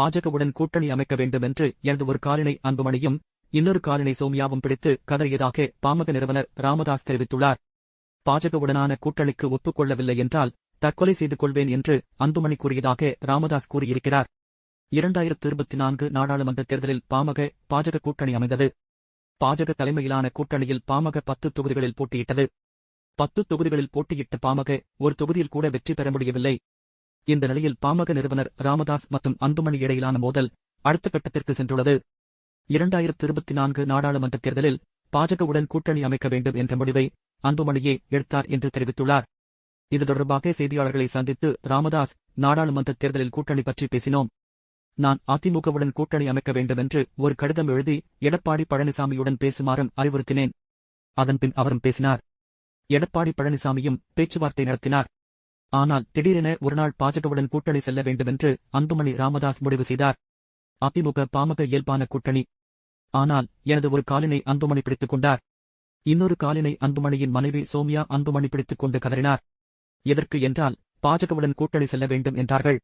பாஜகவுடன் கூட்டணி அமைக்க வேண்டும் என்று எனது ஒரு காலினை அன்புமணியும் இன்னொரு காலினை சோமியாவும் பிடித்து கதறியதாக பாமக நிறுவனர் ராமதாஸ் தெரிவித்துள்ளார். பாஜகவுடனான கூட்டணிக்கு ஒப்புக்கொள்ளவில்லை என்றால் தற்கொலை செய்து கொள்வேன் என்று அன்புமணி கூறியதாக ராமதாஸ் கூறியிருக்கிறார். இரண்டாயிரத்து இருபத்தி நான்கு நாடாளுமன்ற தேர்தலில் பாமக பாஜக கூட்டணி அமைந்தது. பாஜக தலைமையிலான கூட்டணியில் பாமக பத்து தொகுதிகளில் போட்டியிட்டது. பத்து தொகுதிகளில் போட்டியிட்ட பாமக ஒரு தொகுதியில் கூட வெற்றி பெற முடியவில்லை. இந்த நிலையில் பாமக நிறுவனர் ராமதாஸ் மற்றும் அன்புமணி இடையிலான மோதல் அடுத்த கட்டத்திற்கு சென்றுள்ளது. இரண்டாயிரத்து இருபத்தி நான்கு நாடாளுமன்ற தேர்தலில் பாஜகவுடன் கூட்டணி அமைக்க வேண்டும் என்ற முடிவை அன்புமணியே எடுத்தார் என்று தெரிவித்துள்ளார். இது தொடர்பாக செய்தியாளர்களை சந்தித்து ராமதாஸ் நாடாளுமன்ற தேர்தலில் கூட்டணி பற்றி பேசினோம். நான் அதிமுகவுடன் கூட்டணி அமைக்க வேண்டும் என்று ஒரு கடிதம் எழுதி எடப்பாடி பழனிசாமியுடன் பேசுமாறும் அறிவுறுத்தினேன். அதன்பின் அவரும் பேசினார். எடப்பாடி பழனிசாமியும் பேச்சுவார்த்தை நடத்தினார். ஆனால் திடீரென ஒருநாள் பாஜகவுடன் கூட்டணி செல்ல வேண்டுமென்று அன்புமணி ராமதாஸ் முடிவு செய்தார். அதிமுக பாமக இயல்பான கூட்டணி. ஆனால் எனது ஒரு காலினை அன்புமணி பிடித்துக் கொண்டார். இன்னொரு காலினை அன்புமணியின் மனைவி சோமியா அன்புமணி பிடித்துக் கொண்டு கதறினார். எதற்கு என்றால் பாஜகவுடன் கூட்டணி செல்ல வேண்டும் என்றார்கள்.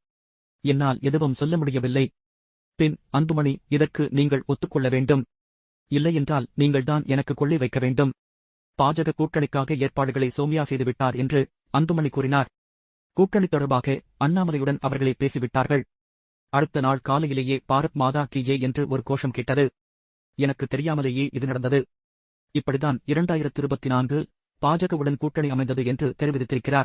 என்னால் எதுவும் சொல்ல முடியவில்லை. பின் அன்புமணி இதற்கு நீங்கள் ஒத்துக்கொள்ள வேண்டும்? இல்லையென்றால் நீங்கள்தான் எனக்கு கொள்ளை வைக்க வேண்டும். பாஜக கூட்டணிக்காக ஏற்பாடுகளை சோமியா செய்துவிட்டார் என்று அன்புமணி கூறினார். கூட்டணி தொடர்பாக அண்ணாமலையுடன் அவர்களே பேசிவிட்டார்கள். அடுத்த நாள் காலையிலேயே பாரத் மாதா கி ஜே என்று ஒரு கோஷம் கேட்டது. எனக்கு தெரியாமலேயே இது நடந்தது. இப்படிதான் இரண்டாயிரத்து இருபத்தி நான்கு பாஜகவுடன் கூட்டணி அமைந்தது என்று தெரிவித்திருக்கிறார்.